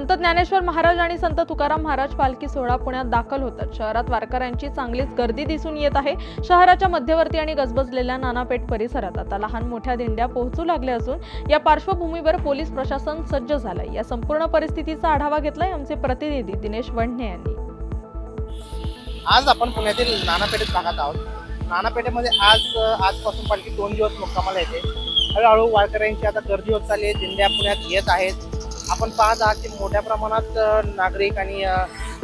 संत ज्ञानेश्वर महाराज आणि संत तुकाराम महाराज पालखी सोहळा पुण्यात दाखल होतात. शहरात वारकऱ्यांची चांगलीच गर्दी दिसून येत आहे. शहराच्या मध्यवर्ती आणि गजबजलेल्या नानापेठ परिसरात आता लहान मोठ्या दिंड्या पोहोचू लागल्या असून या पार्श्वभूमीवर पोलीस प्रशासन सज्ज झालंय. या संपूर्ण परिस्थितीचा आढावा घेतलाय आमचे प्रतिनिधी दिनेश वंढणे यांनी. आज आपण पुण्यातील नानापेठेत भागात आहोत. नानापेठेमध्ये आज आजपासून पालखी दोन दिवस मुक्कामाला येते. हळूहळू वारकऱ्यांची आता गर्दी होत चालली आहे. दिंड्या पुण्यात येत आहेत. आपण पाहत आहात की मोठ्या प्रमाणात नागरिक आणि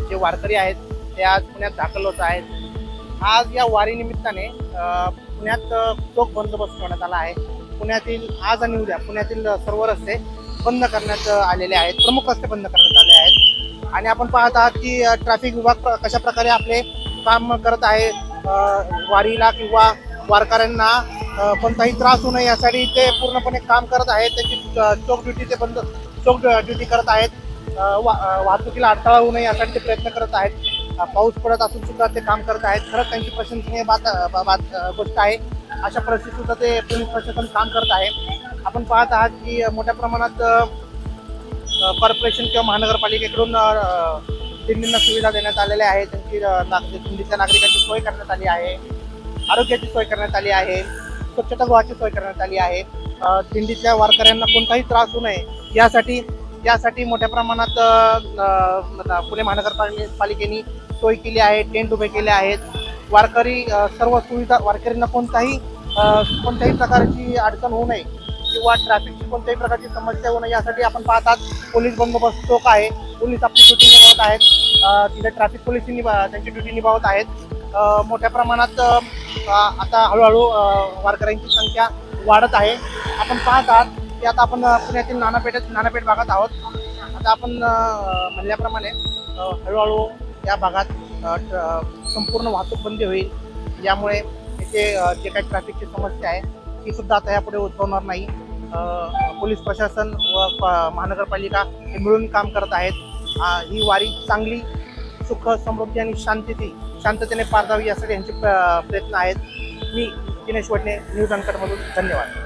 जे वारकरी आहेत ते आज पुण्यात दाखल होत आहेत. आज या वारीनिमित्ताने पुण्यात चोख बंदोबस्त ठेवण्यात आला आहे. पुण्यातील आज आणि उद्या पुण्यातील सर्व रस्ते बंद करण्यात आलेले आहेत. प्रमुख रस्ते बंद करण्यात आले आहेत. आणि आपण पाहत आहात की ट्रॅफिक विभाग प्र- कशा प्रकारे आपले काम करत आहे वारीला किंवा वारकऱ्यांना कोणताही त्रास होऊ नये यासाठी ते पूर्णपणे काम करत आहेत. त्याची चोख ड्युटी ते बंद चोख ड्युटी करत आहेत. वा- वाहतुकीला अडथळा होऊ नये यासाठी ते प्रयत्न करत आहेत. पाऊस पडत असून सुद्धा ते काम करत आहेत. खरंच त्यांची प्रशंसनीय बात बात गोष्ट आहे. अशा परिस्थितीत सुद्धा ते पोलीस प्रशासन काम करत आहे. आपण पाहत आहात की मोठ्या प्रमाणात कॉर्पोरेशन किंवा महानगरपालिकेकडून दिंडींना सुविधा देण्यात आलेल्या आहेत. त्यांची अ, दिंडीच्या नागरिकांची सोय करण्यात आली आहे. आरोग्याची सोय करण्यात आली आहे. स्वच्छतागृहाची सोय करण्यात आली आहे. दिंडीतल्या वारकऱ्यांना कोणताही त्रास होऊ नये. यासाठी यासाठी मोठ्या प्रमाणात अ, अ, पुणे महानगरपालिकेने सोय केली आहे टेंट उभे केले आहेत. वारकरी सर्व सुविधा वारकऱ्यांना कोणताही कोणत्याही प्रकारची अडचण होऊ नये किंवा ट्रॅफिकची कोणत्याही प्रकारची समस्या होऊ नये यासाठी आपण पाहतात पोलीस बंदोबस्त चोख आहे. पोलीस आपली ड्युटी निभावत आहेत. तिथे ट्रॅफिक पोलीस निभा त्यांची ड्युटी निभावत आहेत. मोठ्या प्रमाणात आता हळूहळू वारकऱ्यांची संख्या वाढत आहे. आपण पाहतात की आता आपण पुण्यातील नानापेठेत नानापेठ भागात आहोत. आता आपण म्हणल्याप्रमाणे हळूहळू या भागात ट्र- संपूर्ण वाहतूक बंदी होईल. यामुळे इथे जे काही ट्रॅफिकची समस्या आहे ती सुद्धा आता यापुढे उद्भवणार नाही. पोलीस प्रशासन व प- महानगरपालिका हे मिळून काम करत आहेत. ही वारी चांगली सुख समृद्धी आणि शांतती शांततेने पार जावी यासाठी यांचे प्रयत्न आहेत. मी दिनेश वडणे न्यूज अंकटमधून धन्यवाद.